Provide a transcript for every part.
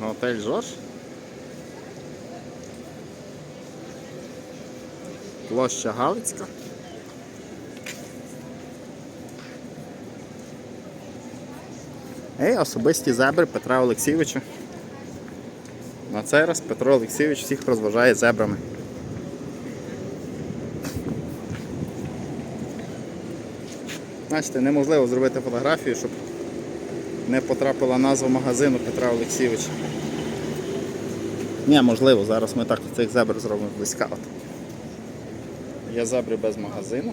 Готель Жорж. Площа Галицька. І особисті зебри Петра Олексійовича. На цей раз Петро Олексійович всіх розважає зебрами. Бачите, неможливо зробити фотографію, щоб не потрапила назва магазину Петра Олексійовича. Ні, можливо, зараз ми так цих зебр зробимо близька. От. Є зебри без магазину.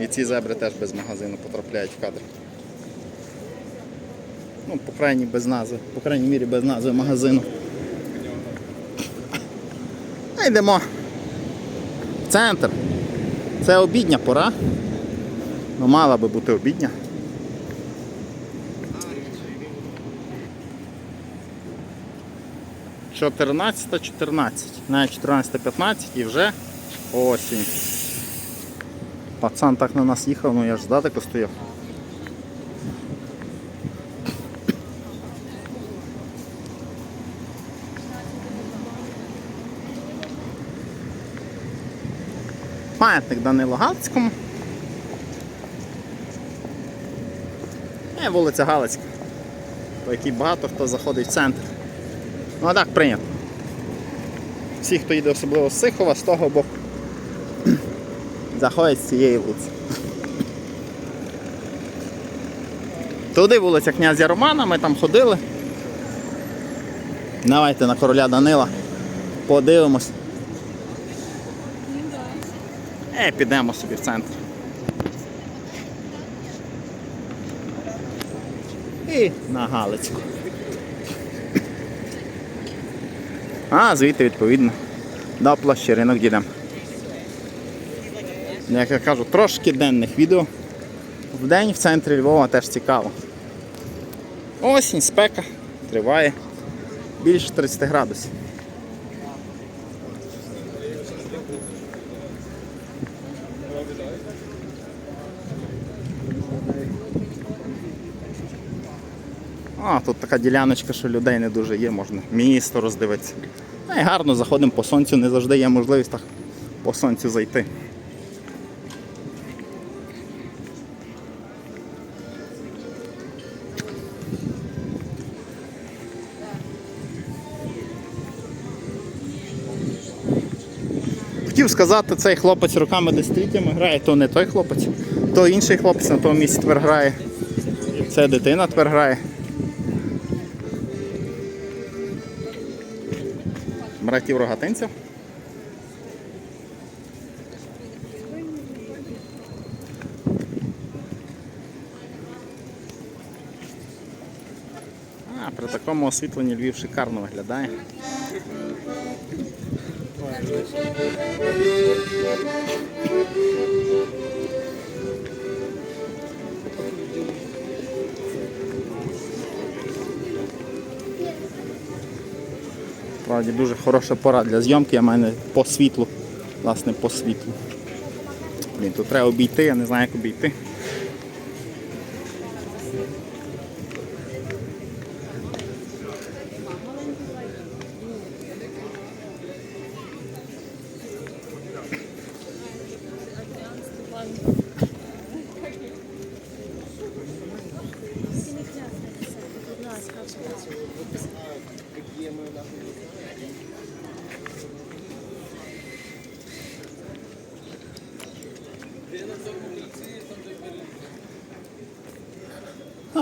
І ці зебри теж без магазину потрапляють в кадр. Ну, по крайній без назви, по крайній мірі без назви магазину. А йдемо. В центр. Це обідня пора. Ну, мала би бути обідня. Чотирнадцята, 14, навіть 14-15 і вже осінь. Пацан так на нас їхав, ну я ж здалеку стояв. Пам'ятник Данилу Галицькому. І вулиця Галицька, по якій багато хто заходить в центр. Ну а так прийнято. Всі, хто їде особливо з Сихова, з того боку, заходять з цієї вулиці. Туди вулиця князя Романа, ми там ходили. Давайте на короля Данила подивимось. Е, підемо собі в центр. І на Галицьку. А, звідти відповідно. До площі ринок дійдемо. Як я кажу, трошки денних відео. В день в центрі Львова теж цікаво. Осінь, спека триває більше 30 градусів. А, тут така діляночка, що людей не дуже є, можна місто роздивитися. А й гарно заходимо по сонцю, не завжди є можливість так по сонцю зайти. Хотів сказати, цей хлопець руками десятиліттями грає, то не той хлопець, то інший хлопець на тому місці тепер грає. Це дитина тепер грає. Братів рогатинців. А, при такому освітленні Львів шикарно виглядає. Справді дуже хороша пора для зйомки, я мене по світлу. Власне, по світлу. Блін, тут треба обійти, я не знаю, як обійти.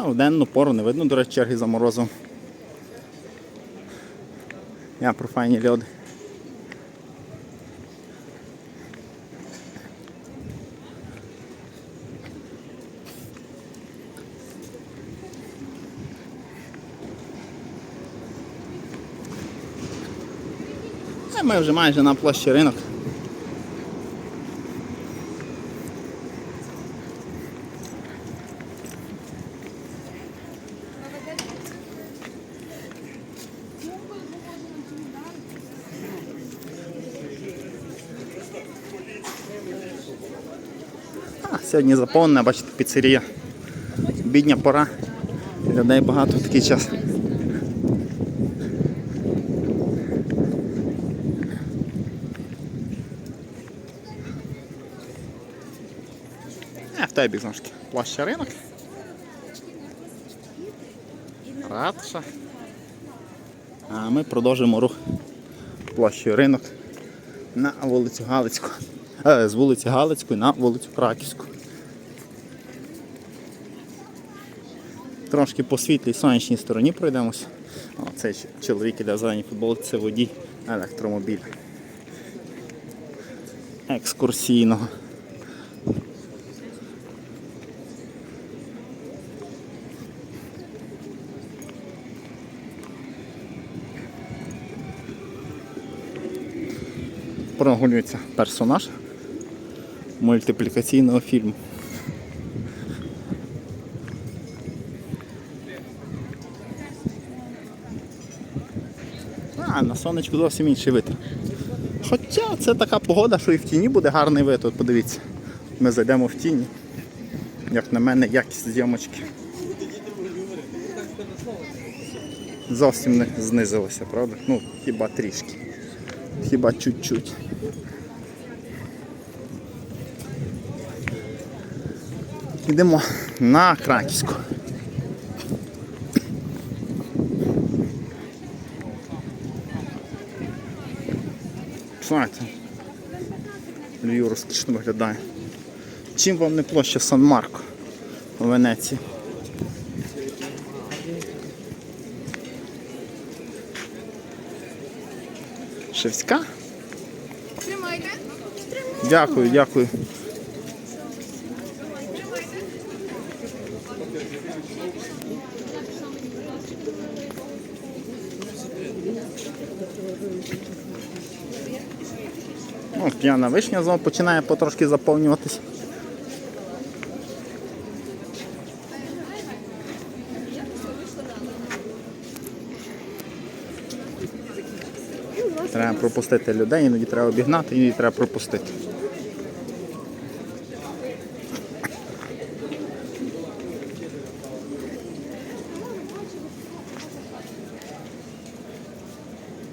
А, в денну пору не видно, до речі, черги за морозом. Я про файні льоди. А Ми вже майже на площі ринок. Сьогодні заповнена, бачите, піцерія. Бідня пора. Людей багато в такий час. А, в той бік знову. Площа ринок. Ратуша. А ми продовжуємо рух площею ринок на вулицю Галицьку. Е, з вулиці Галицької на вулицю Краківську. Трошки по світлій сонячній стороні пройдемося. О, цей чоловік іде в зеленій футболці, це водій електромобіля. Екскурсійного. Прогулюється персонаж мультиплікаційного фільму. Сонечку зовсім інший вид. Хоча це така погода, що і в тіні буде гарний вид. От подивіться. Ми зайдемо в тіні. Як на мене, якість зйомочки. Зовсім не знизилася, правда? Ну, хіба трішки. Хіба чуть-чуть. Йдемо на Краківську. Знаєте, Львів розкішно виглядає. Чим вам не площа Сан-Марко в Венеції? Шевська? Дякую, дякую. П'яна вишня знову починає потрошки заповнюватись. Треба пропустити людей, іноді треба обігнати, іноді треба пропустити.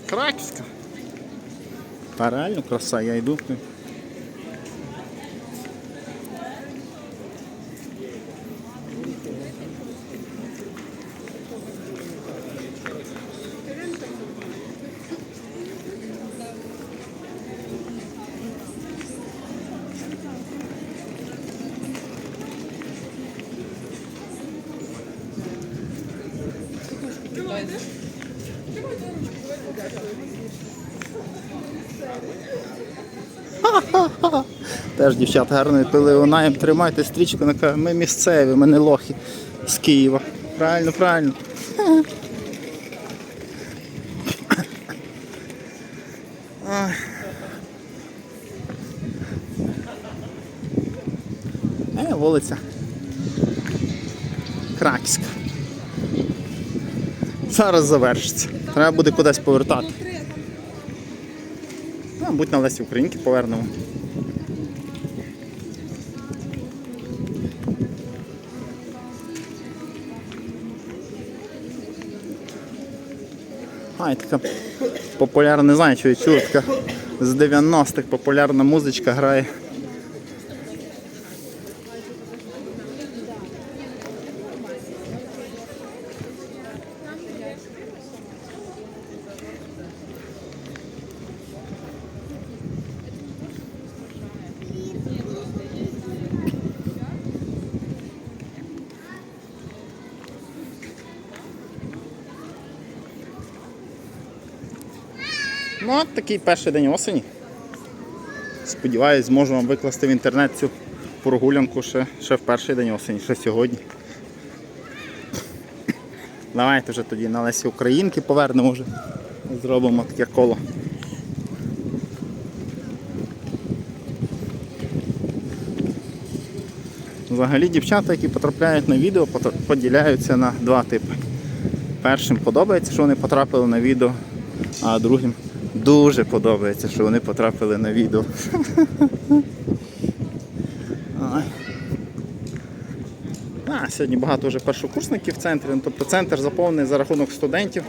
Краківська. Та реально краса, я йду. Теж дівчата гарно відпили вона тримайте стрічку, вона каже, ми місцеві, ми не лохи з Києва. Правильно, правильно. Е, вулиця. Краківська. Зараз завершиться. Треба буде кудись повертати. Мабуть, на Лесі Українки повернемо. А, така популярна, не знаю, чи я чули, така з 90-х популярна музичка грає. Такий перший день осені. Сподіваюсь, зможу вам викласти в інтернет цю прогулянку ще, ще в перший день осені, ще сьогодні. Давайте вже тоді на Лесі Українки повернемо вже. Зробимо таке коло. Взагалі дівчата, які потрапляють на відео, поділяються на два типи. Першим подобається, що вони потрапили на відео, а другим дуже подобається, що вони потрапили на відео. А, сьогодні багато вже першокурсників в центрі. Ну, тобто центр заповнений за рахунок студентів,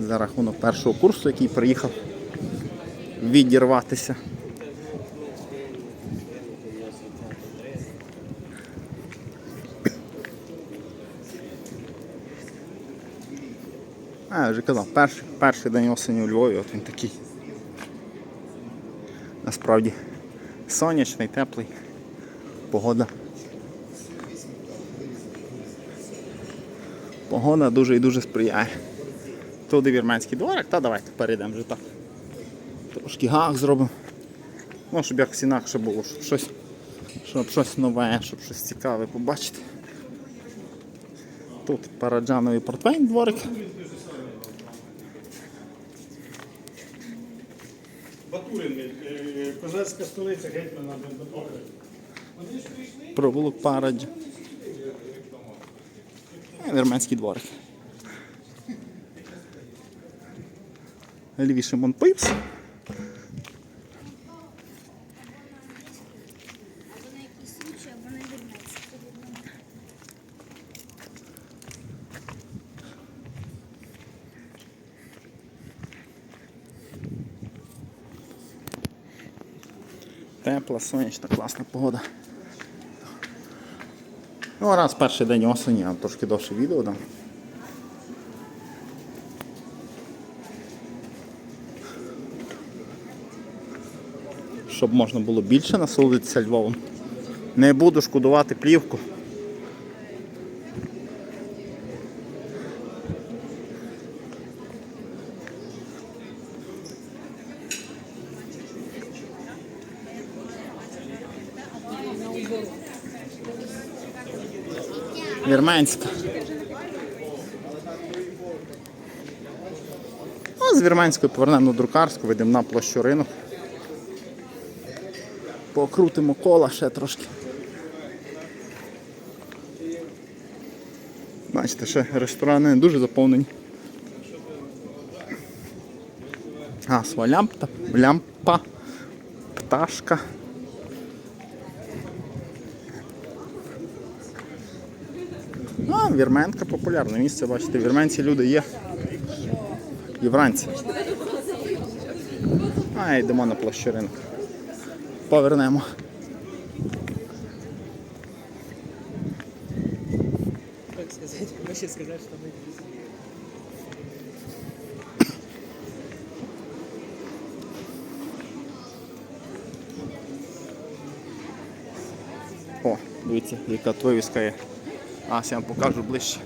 за рахунок першого курсу, який приїхав відірватися. Я вже казав, перший, перший день осені у Львові, от він такий. Насправді сонячний, теплий, погода. Погода дуже і дуже сприяє. Туди вірменський дворик, та давайте перейдемо вже так. Трошки гак зробимо. Ну, щоб якось інакше було, щоб щось, щоб щось нове, щоб щось цікаве побачити. Тут параджановий портвейн дворик. Батурин, е, козацька столиця гетьмана Батурина. провулок Парадь. Вірменський дворик. Лівіше Шимон Або Тепла, сонячна, класна погода. Ну, раз перший день осені, я трошки довше відео дам. Щоб можна було більше насолодитися Львовом. Не буду шкодувати плівку. Вірменська. А з Вірменської повернемо на друкарську, вийдемо на площу ринок. Покрутимо кола ще трошки. Бачите, ще ресторани дуже заповнені. Гасова лямпа, лямпа, пташка. А, Вірменка популярне місце, бачите, вірменці люди є. І вранці. А, йдемо на площу ринок. Повернемо. как сказать, вообще сказать, что мы О, дивіться, яка вивіска є. А, я вам покажу ближче.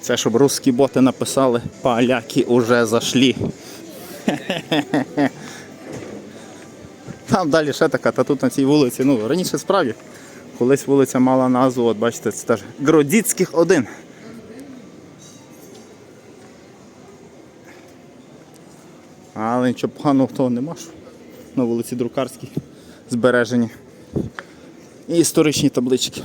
Це щоб русські боти написали, поляки уже зайшли. Там далі ще така, та тут на цій вулиці, ну раніше справді, колись вулиця мала назву, от бачите, це теж Гродіцьких 1. Але нічого поганого того нема. На вулиці Друкарській збережені. І історичні таблички.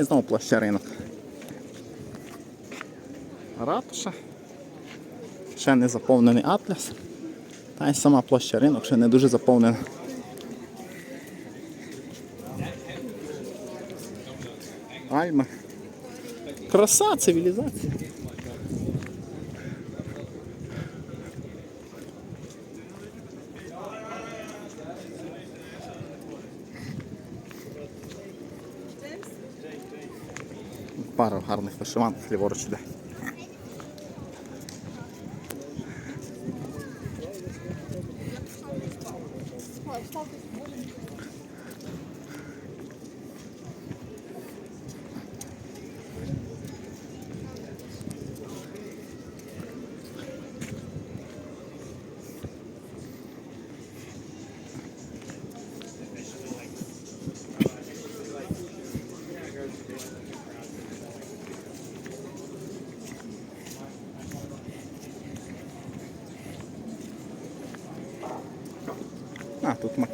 І знову площа ринок. Ратуша. Ще не заповнений атлас. Та й сама площа ринок ще не дуже заповнена. Альма. Краса, цивілізація. Пара гарних вишиванок ліворуч іде. Тут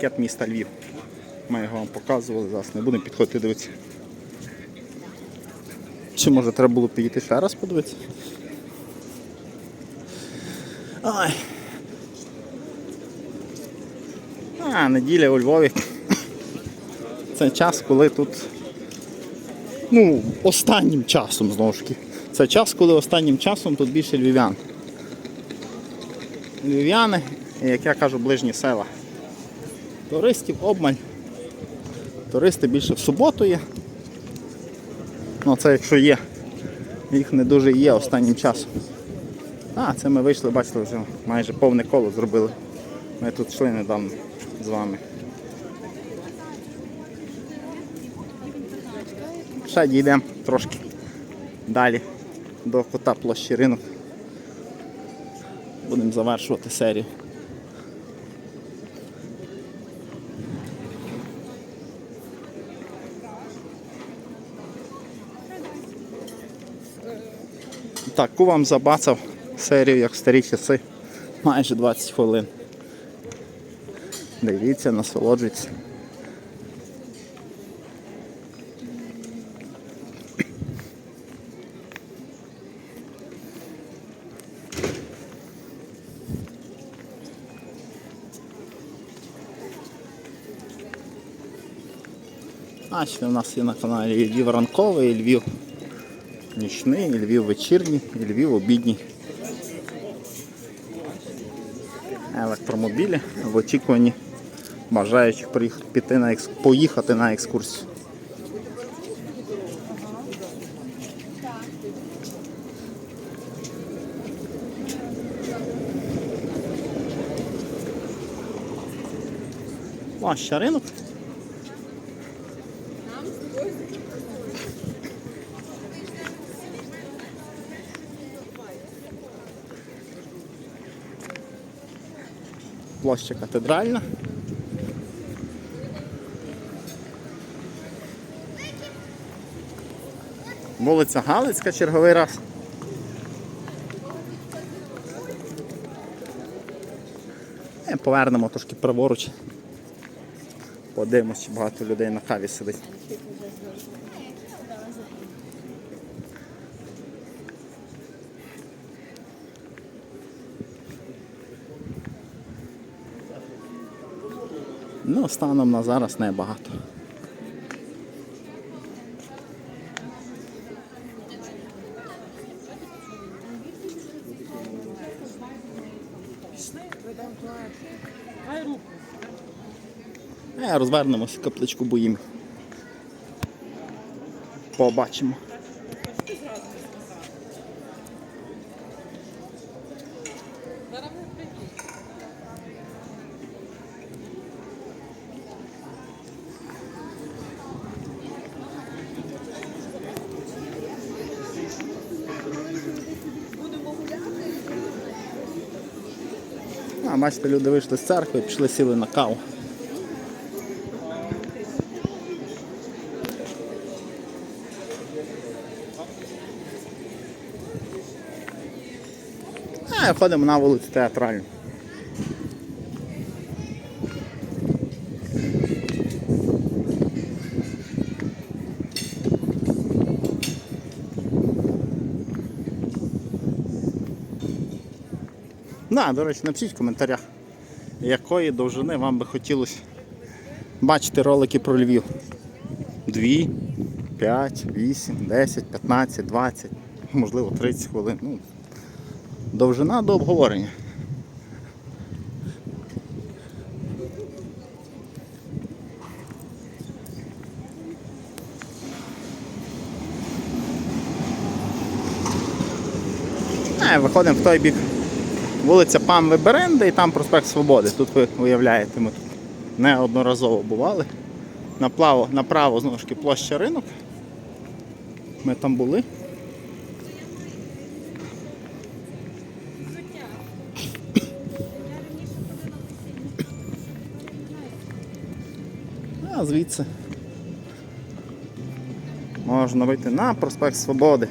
макет міста Львів. Ми його вам показували, зараз не будемо підходити дивитися. Чи може треба було підійти ще раз подивитися? Ай. А, неділя у Львові. Це час, коли тут. Ну, останнім часом знову ж таки. Це час, коли останнім часом тут більше львів'ян. Львів'яни, як я кажу, ближні села. Туристів обмаль. Туристи більше в суботу є. Ну це якщо є. Їх не дуже є останнім часом. А, це ми вийшли, бачили, вже майже повне коло зробили. Ми тут йшли недавно з вами. Ще дійдемо трошки далі до кота площі ринок. Будемо завершувати серію. Таку вам забацав серію, як в старі часи. Майже 20 хвилин. Дивіться, насолоджуйтесь. Бачите, у нас є на каналі Львів ранковий, Львів нічний, і Львів вечірній, і Львів обідній. Електромобілі в очікуванні бажаючих піти на екс... поїхати на екскурсію. Площа ринок. Площа катедральна. Вулиця Галицька черговий раз. І повернемо трошки праворуч. Подивимось, чи багато людей на каві сидить. Ну, станом на зараз небагато. Е, розвернемося, капличку боїм. Побачимо. А, бачите, люди вийшли з церкви пішли сіли на каву. Ходимо на вулицю театральну. Да, до речі, напишіть в коментарях, якої довжини вам би хотілося бачити ролики про Львів. 2, 5, 8, 10, 15, 20, можливо 30 хвилин. Ну, довжина до обговорення. А, виходимо в той бік. Вулиця Пан Беренди і там проспект Свободи. Тут ви уявляєте, ми тут неодноразово бували. Направо, направо знову ж таки площа ринок. Ми там були. А звідси можна вийти на проспект Свободи.